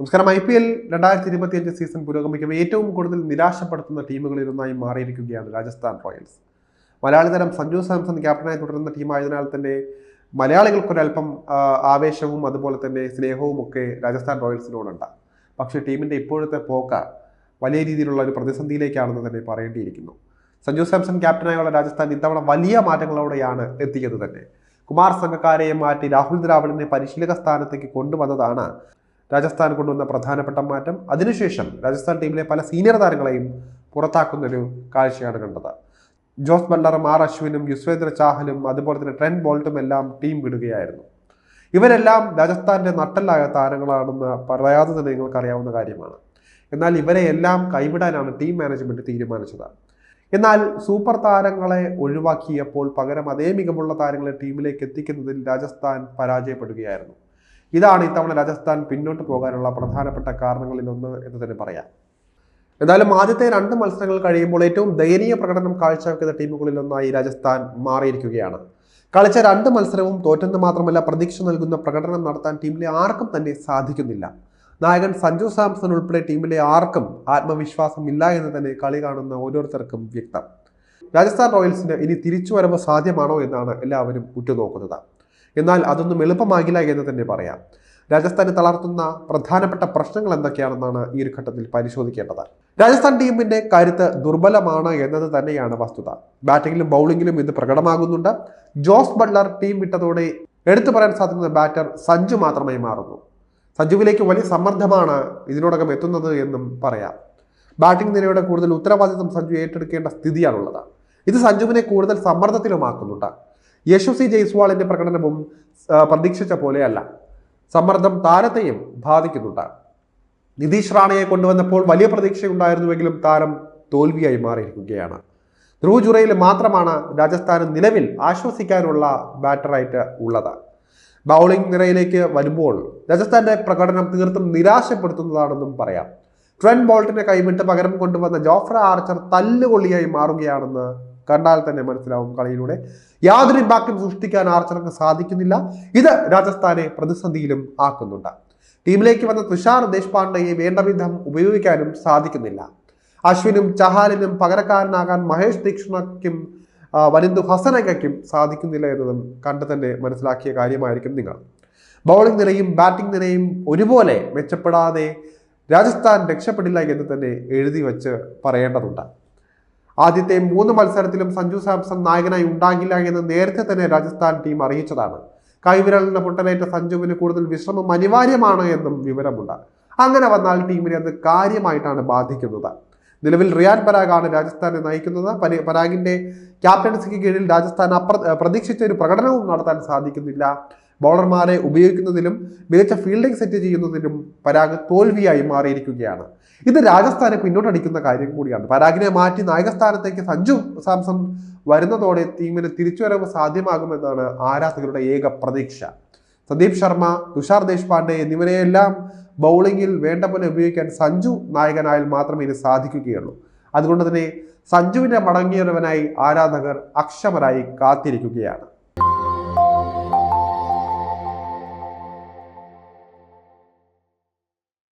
നമസ്കാരം. I P L രണ്ടായിരത്തി ഇരുപത്തിയഞ്ച് സീസൺ പുരോഗമിക്കുമ്പോൾ ഏറ്റവും കൂടുതൽ നിരാശപ്പെടുത്തുന്ന ടീമുകളിൽ ഒന്നായി മാറിയിരിക്കുകയാണ് രാജസ്ഥാൻ റോയൽസ്. മലയാളി തരം സഞ്ജു സാംസൺ ക്യാപ്റ്റനായി തുടരുന്ന ടീമായതിനാൽ തന്നെ മലയാളികൾക്കൊരല്പം ആ, ആവേശവും അതുപോലെ തന്നെ സ്നേഹവും ഒക്കെ രാജസ്ഥാൻ റോയൽസിനോടുണ്ട്. പക്ഷേ ടീമിന്റെ ഇപ്പോഴത്തെ പോക്ക വലിയ രീതിയിലുള്ള ഒരു പ്രതിസന്ധിയിലേക്കാണെന്ന് തന്നെ പറയേണ്ടിയിരിക്കുന്നു. സഞ്ജു സാംസൺ ക്യാപ്റ്റനായുള്ള രാജസ്ഥാൻ ഇത്തവണ വലിയ മാറ്റങ്ങളോടെയാണ് എത്തിയത് തന്നെ. കുമാർ സംഘക്കാരെയും മാറ്റി രാഹുൽ ദ്രാവിഡിനെ പരിശീലക സ്ഥാനത്തേക്ക് കൊണ്ടുവന്നതാണ് രാജസ്ഥാൻ കൊണ്ടുവന്ന പ്രധാനപ്പെട്ട മാറ്റം. അതിനുശേഷം രാജസ്ഥാൻ ടീമിലെ പല സീനിയർ താരങ്ങളെയും പുറത്താക്കുന്നൊരു കാഴ്ചയാണ് കണ്ടത്. ജോസ് ബണ്ടറും ആർ അശ്വിനും യുസ്വേന്ദ്ര ചാഹലും അതുപോലെ തന്നെ ട്രെൻഡ് ബോൾട്ടും എല്ലാം ടീം വിടുകയായിരുന്നു. ഇവരെല്ലാം രാജസ്ഥാന്റെ നട്ടല്ലായ താരങ്ങളാണെന്ന് പറയാതെ തന്നെ നിങ്ങൾക്കറിയാവുന്ന കാര്യമാണ്. എന്നാൽ ഇവരെ എല്ലാം കൈവിടാനാണ് ടീം മാനേജ്മെന്റ് തീരുമാനിച്ചത്. എന്നാൽ സൂപ്പർ താരങ്ങളെ ഒഴിവാക്കിയപ്പോൾ പകരം അതേ മികവുള്ള താരങ്ങളെ ടീമിലേക്ക് എത്തിക്കുന്നതിൽ രാജസ്ഥാൻ പരാജയപ്പെടുകയായിരുന്നു. ഇതാണ് ഇത്തവണ രാജസ്ഥാൻ പിന്നോട്ട് പോകാനുള്ള പ്രധാനപ്പെട്ട കാരണങ്ങളിൽ ഒന്ന് എന്ന് തന്നെ പറയാം. എന്തായാലും ആദ്യത്തെ രണ്ട് മത്സരങ്ങൾ കഴിയുമ്പോൾ ഏറ്റവും ദയനീയ പ്രകടനം കാഴ്ചവെക്കുന്ന ടീമുകളിൽ ഒന്നായി രാജസ്ഥാൻ മാറിയിരിക്കുകയാണ്. കളിച്ച രണ്ട് മത്സരവും തോറ്റെന്ന് മാത്രമല്ല പ്രതീക്ഷ നൽകുന്ന പ്രകടനം നടത്താൻ ടീമിലെ ആർക്കും തന്നെ സാധിക്കുന്നില്ല. നായകൻ സഞ്ജു സാംസൺ ഉൾപ്പെടെ ടീമിലെ ആർക്കും ആത്മവിശ്വാസം ഇല്ല എന്ന് തന്നെ കളി കാണുന്ന ഓരോരുത്തർക്കും വ്യക്തം. രാജസ്ഥാൻ റോയൽസിന് ഇനി തിരിച്ചുവരവ് സാധ്യമാണോ എന്നാണ് എല്ലാവരും ഉറ്റുനോക്കുന്നത്. എന്നാൽ അതൊന്നും എളുപ്പമാകില്ല എന്ന് തന്നെ പറയാം. രാജസ്ഥാനെ തളർത്തുന്ന പ്രധാനപ്പെട്ട പ്രശ്നങ്ങൾ എന്തൊക്കെയാണെന്നാണ് ഈ ഒരു ഘട്ടത്തിൽ പരിശോധിക്കേണ്ടത്. രാജസ്ഥാൻ ടീമിന്റെ കരുത്ത് ദുർബലമാണ് എന്നത് തന്നെയാണ് വസ്തുത. ബാറ്റിംഗിലും ബൗളിംഗിലും ഇത് പ്രകടമാകുന്നുണ്ട്. ജോസ് ബട്ട്ലർ ടീം വിട്ടതോടെ എടുത്തു പറയാൻ സാധിക്കുന്ന ബാറ്റർ സഞ്ജു മാത്രമായി മാറുന്നു. സഞ്ജുവിലേക്ക് വലിയ സമ്മർദ്ദമാണ് ഇതിനോടകം എത്തുന്നത് എന്നും പറയാം. ബാറ്റിംഗ് നിരയുടെ കൂടുതൽ ഉത്തരവാദിത്വം സഞ്ജു ഏറ്റെടുക്കേണ്ട സ്ഥിതിയാണുള്ളത്. ഇത് സഞ്ജുവിനെ കൂടുതൽ സമ്മർദ്ദത്തിലുമാക്കുന്നുണ്ട്. യശസ്വി ജയ്സ്വാളിന്റെ പ്രകടനവും ആ, പ്രതീക്ഷിച്ച പോലെയല്ല. സമ്മർദ്ദം താരത്തെയും ബാധിക്കുന്നുണ്ട്. നിതീഷ് റാണയെ കൊണ്ടുവന്നപ്പോൾ വലിയ പ്രതീക്ഷയുണ്ടായിരുന്നുവെങ്കിലും താരം തോൽവിയായി മാറിയിരിക്കുകയാണ്. ധ്രുവ് ജുറയിൽ മാത്രമാണ് രാജസ്ഥാന് നിലവിൽ ആശ്വസിക്കാനുള്ള ബാറ്ററായിട്ട് ഉള്ളത്. ബൗളിംഗ് നിരയിലേക്ക് വരുമ്പോൾ രാജസ്ഥാന്റെ പ്രകടനം തീർത്തും നിരാശപ്പെടുത്തുന്നതാണെന്നും പറയാം. ട്രെൻ ബോൾട്ടിനെ കൈവിട്ട് പകരം കൊണ്ടുവന്ന ജോഫ്ര ആർച്ചർ തല്ലുകൊള്ളിയായി മാറുകയാണെന്ന് കണ്ടാൽ തന്നെ മനസ്സിലാവും കളിയിലൂടെ. യാതൊരു ഇമ്പാക്റ്റും സൃഷ്ടിക്കാൻ ആർച്ചർക്ക് സാധിക്കുന്നില്ല. ഇത് രാജസ്ഥാനെ പ്രതിസന്ധിയിലും ആക്കുന്നുണ്ട്. ടീമിലേക്ക് വന്ന തുഷാർ ദേശ്പാണ്ഡെയെ വേണ്ട വിധം ഉപയോഗിക്കാനും സാധിക്കുന്നില്ല. അശ്വിനും ചഹാലിനും പകരക്കാരനാകാൻ മഹേഷ് ദീക്ഷണയ്ക്കും ആ, വനിന്ദു ഹസനയ്ക്കും സാധിക്കുന്നില്ല എന്നതും കണ്ടു തന്നെ മനസ്സിലാക്കിയ കാര്യമായിരിക്കും നിങ്ങൾ. ബൗളിംഗ് നിരയും ബാറ്റിംഗ് നിരയും ഒരുപോലെ മെച്ചപ്പെടാതെ രാജസ്ഥാൻ രക്ഷപ്പെടില്ല എന്ന് തന്നെ എഴുതി വച്ച് പറയേണ്ടതുണ്ട്. ആദ്യത്തെ മൂന്ന് മത്സരത്തിലും സഞ്ജു സാംസൺ നായകനായി ഉണ്ടാകില്ല എന്ന് നേരത്തെ തന്നെ രാജസ്ഥാൻ ടീം അറിയിച്ചതാണ്. കൈവിരലിന് പൊട്ടലേറ്റ സഞ്ജുവിന് കൂടുതൽ വിശ്രമം അനിവാര്യമാണ് എന്നും വിവരമുണ്ട്. അങ്ങനെ വന്നാൽ ടീമിനെ അത് കാര്യമായിട്ടാണ് ബാധിക്കുന്നത്. നിലവിൽ റിയാൻ പരാഗാണ് രാജസ്ഥാനെ നയിക്കുന്നത്. പരി- പരാഗിന്റെ ക്യാപ്റ്റൻസിക്ക് കീഴിൽ രാജസ്ഥാൻ അപ്ര പ്രതീക്ഷിച്ച ഒരു പ്രകടനവും നടത്താൻ സാധിക്കുന്നില്ല. ബൗളർമാരെ ഉപയോഗിക്കുന്നതിലും മികച്ച ഫീൽഡിംഗ് സെറ്റ് ചെയ്യുന്നതിലും പരാഗ് തോൽവിയായി മാറിയിരിക്കുകയാണ്. ഇത് രാജസ്ഥാനെ പിന്നോട്ടടിക്കുന്ന കാര്യം കൂടിയാണ്. പരാഗിനെ മാറ്റി നായകസ്ഥാനത്തേക്ക് സഞ്ജു സാംസൺ വരുന്നതോടെ ടീമിന് തിരിച്ചുവരവ് സാധ്യമാകുമെന്നാണ് ആരാധകരുടെ ഏക പ്രതീക്ഷ. സന്ദീപ് ശർമ്മ തുഷാർ ദേശ്പാണ്ഡെ എന്നിവരെയെല്ലാം ബൗളിങ്ങിൽ വേണ്ട പോലെ ഉപയോഗിക്കാൻ സഞ്ജു നായകനായാൽ മാത്രമേ ഇനി സാധിക്കുകയുള്ളൂ. അതുകൊണ്ട് തന്നെ സഞ്ജുവിന്റെ മടങ്ങിയവനായി ആരാധകർ അക്ഷമരായി കാത്തിരിക്കുകയാണ്.